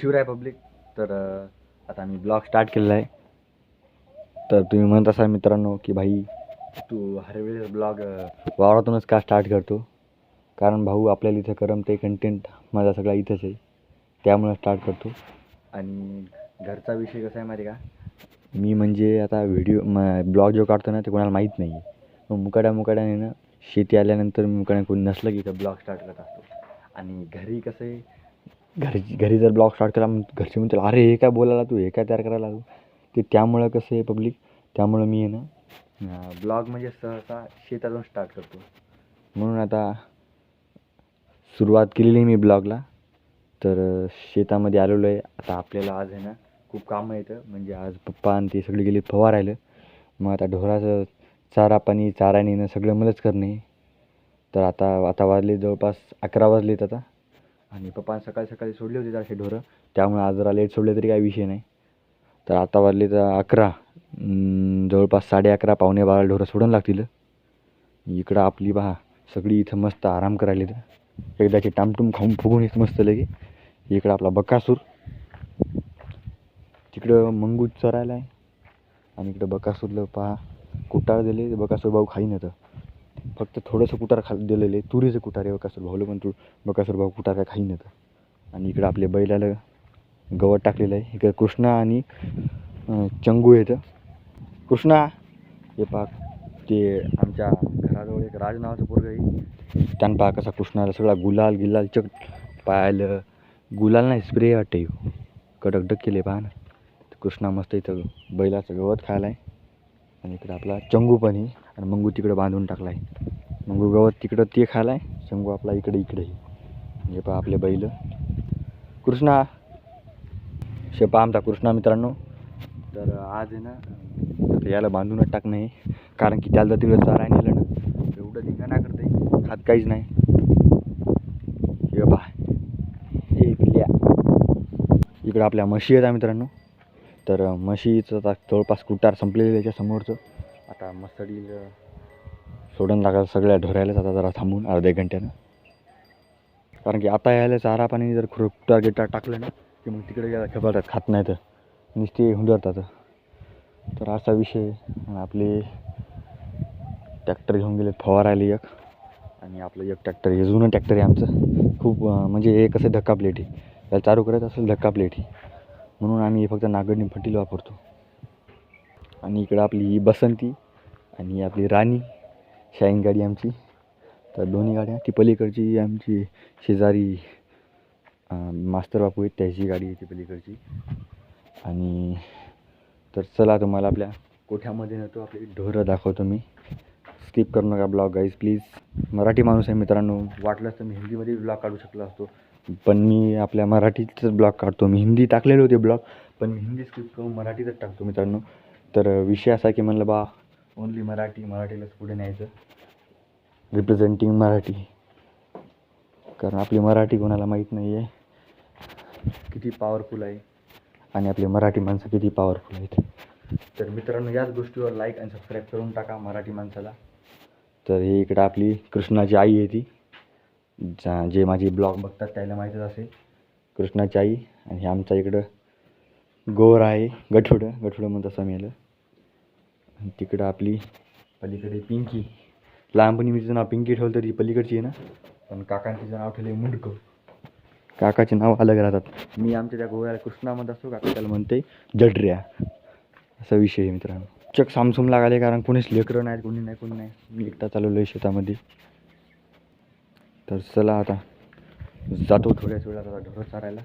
Shivray public तर आता मी blog start केलेला आहे. तर तुम्ही म्हणत असाल मित्रांनो की भाई तू हरवेळेस ब्लॉग वावरातूनच का स्टार्ट करतो? कारण भाऊ आपल्याला इथं करमते कंटेंट माझा सगळा इथंच आहे. त्यामुळं स्टार्ट करतो. आणि घरचा विषय कसा आहे माहिती आहे का? मी म्हणजे आता व्हिडिओ म ब्लॉग जो काढतो ना ते कोणाला माहीत नाही आहे मग मुकाड्या मुकाड्याने ना शेती आल्यानंतर मुकाड्या कोणी नसलं की इथं ब्लॉग स्टार्ट करत असतो. आणि घरी कसं आहे घरी घरी जर ब्लॉग स्टार्ट केला मग घरचे म्हणतील अरे हे काय बोलायला तू हे काय तयार करायला लागू ते त्यामुळं कसं आहे पब्लिक त्यामुळं मी आहे ना ब्लॉग म्हणजे सहसा शेतातून स्टार्ट करतो. म्हणून आता सुरुवात केलेली आहे मी ब्लॉगला. तर शेतामध्ये आलेलो आहे आता आपल्याला आज आहे ना खूप कामं येतं म्हणजे आज पप्पा आणि ते सगळे गेले फवारायला. मग आता ढोराचं चारा पाणी चारा नेणं सगळं मलाच करणे. तर आता आता वाजले जवळपास अकरा वाजलेत आता. आणि पप्पा सकाळी सकाळी सोडले होते असे ढोरं. त्यामुळे आज जरा लेट सोडले तरी काही विषय नाही. तर आता वाजले तर अकरा. जवळपास साडे अकरा पावणे बारा ढोरं सोडून लागतील. इकडं आपली पहा सगळी इथं मस्त आराम करायला तर एकदाची टामटूम खाऊन फुगून इथं मस्त लगे. इकडं आपला बकासूर. तिकडं मंगूज चरायला आहे. आणि इकडं बकासूरला पहा कुटाळ दिले बकासूर भाऊ खाईन येतं फक्त थोडंसं कुटार खा दिलेलं आहे. तुरीचं कुटार आहे बकासूर भाऊला पण तू बकासूर भाऊ कुटार काय खाईन येतं आणि इकडं आपल्या बैलाला गवत टाकलेलं आहे. इकडं कृष्णा आणि चंगू येतं कृष्णा हे पहा ते आमच्या घराजवळ एक राज नावाचं पोरग आहे. त्यानं पहा कसा कृष्णाला सगळा गुलाल गिलाल चक पायालं गुलाल नाही स्प्रे वाटतं कडकडक कडक केले पहा ना. कृष्णा मस्त इथं बैलाचं गवत खायला आहे. आणि इकडं आपला चंगू पण आहे. आणि मंगू तिकडं बांधून टाकला आहे. मंगू गवत तिकडं ते खायला आहे चंगू आपला इकडे इकडे. हे पहा आपले बैल. कृष्णा. शे पहा आमचा कृष्णा मित्रांनो. तर आज आहे ना याला बांधूनच टाकणं आहे. कारण की त्याला तिकडे चारा नेलं ना. एवढं धिंगाणा करते खात काहीच नाही. हे पहा. हे पिल्या इकडं आपल्या म्हशी आहेत मित्रांनो. तर म्हशीचं आता जवळपास कुटार संपलेलं त्याच्यासमोरचं समोरचं. आता मस्तडील सोडून लागायला सगळ्या ढोरायलाच आता जरा थांबून अर्ध्या घंट्यानं. कारण की आता यायला चारा पाणी जर खुरपटा गिटा टाकलं ना की मग तिकडे गेला खबरतात खात नाही तर. नुसते हुंदरतात. तर असा विषय आपले ट्रॅक्टर घेऊन गेले फवारायला एक. आणि आपलं एक ट्रॅक्टर हे जुनं ट्रॅक्टर आहे आमचं. खूप म्हणजे हे कसं धक्का प्लेट आहे. त्याला चालू करायचं असेल धक्का प्लेट आहे. म्हणून आम्ही फक्त नागडणी फटील वापरतो. आणि इकडं आपली बसंती आणि आपली राणी. शाईन गाडी आमची. तर दोन्ही गाड्या ती पलीकडची आमची शेजारी मास्तर बापू आहेत त्याची गाडी आहे ती पलीकडची. आणि तर चला तुम्हाला आपल्या कोठ्यामध्ये नेतो आपली ढोरं दाखवतो मी. स्किप करू नका ब्लॉग गाईज प्लीज मराठी माणूस आहे मित्रांनो वाटलंच तर मी हिंदीमध्ये ब्लॉग काढू शकलो असतो. पण मी आपल्या मराठीतच ब्लॉग काढतो. मी हिंदी टाकलेले होते ब्लॉग पण मी हिंदी स्किप करून मराठीतच टाकतो मित्रांनो. तर विषय असा की म्हणलं बा ओनली मराठी मराठीलाच पुढे न्यायचं. रिप्रेझेंटिंग मराठी. कारण आपली मराठी कोणाला माहीत नाही आहे किती पॉवरफुल आहे. आणि आपली मराठी माणसं किती पॉवरफुल आहेत. तर मित्रांनो याच गोष्टीवर लाईक आणि सबस्क्राईब करून टाका मराठी माणसाला. तर हे इकडं आपली कृष्णाची आई आहे ती. जा जे माझी ब्लॉग बघतात त्याला माहीतच असेल. कृष्णाची आई. आणि हे आमचा इकडं गोर आहे. गठोडं. गठुडं म्हणत असं मिळालं तिकडं आपली पलीकडे पिंकी. लहानपणी मी तिचं नाव पिंकी ठेवलं तर ती पलीकडची आहे ना. पण काकांचं तिचं नाव ठेवलं मुंडकं. काकाचे नाव अलग राहतात. मी आमच्या त्या गोव्याला कृष्णा म्हणत असतो काका त्याला म्हणते जडऱ्या. असा विषय आहे मित्रांनो. चक सामसूम लागाले कारण कोणीच लेकरं नाहीत कोणी नाही कोणी नाही. मी एकटा चालवलो आहे शेतामध्ये. तर चला आता. जातो थोड्याच वेळात आता ढोरं चारायला.